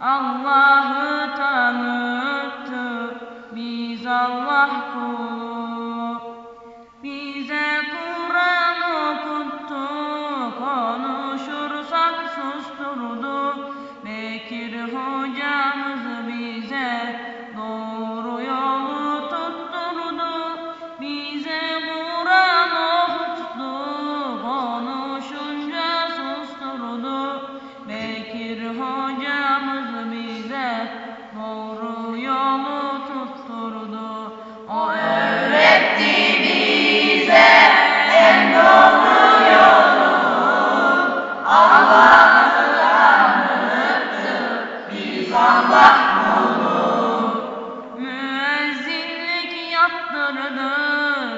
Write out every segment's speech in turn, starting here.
Allah'ı tanıttı biz Allah kulu susturdu. Bekir hocamız kulu. Müezzinlik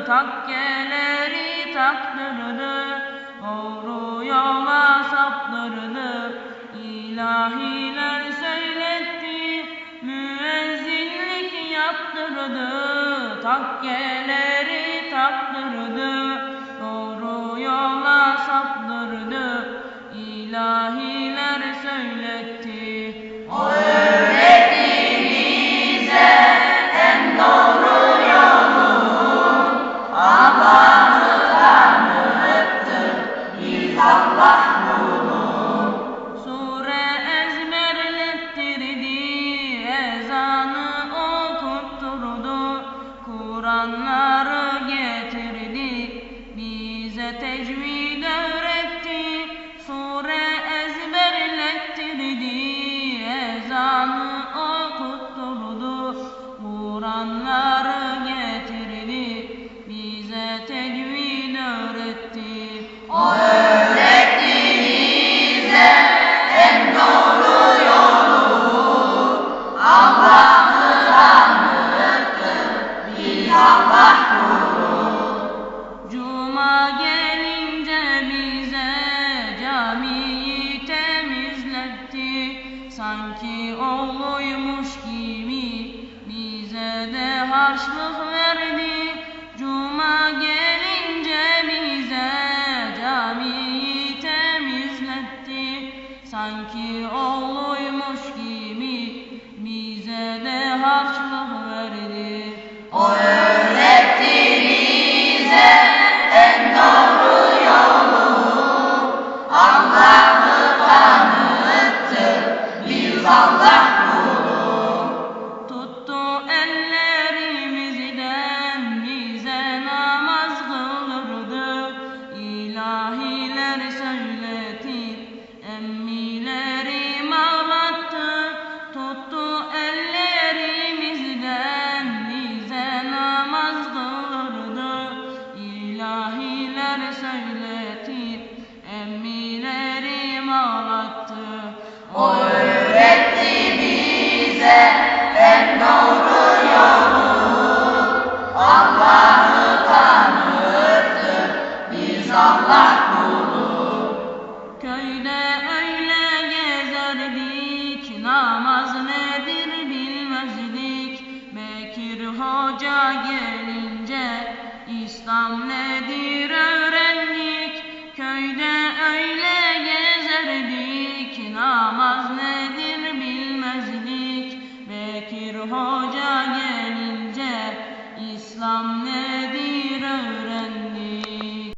takkeleri taktırdı. Doğru yola saptırdı, ilahiler söyletti. Müezzinlik yaptırdı, takkeleri taktırdı. Doğru yola saptırdı, ilahiler söyletti. O bize Sanki oğluymuş gibi bize de harçlık verdi. Cuma gelince bize camiyi temizletti. Sanki oğluymuş gibi bize de harçlık verdi. O O öğretti bize en doğru yolu. Allah'ı tanıttı, biz Allah kulu. Köyde öyle gezerdik, namaz nedir bilmezdik. Bekir Hoca gelince İslam nedir öğrendik. Köyde bilmezdik. Bekir Hoca gelince İslam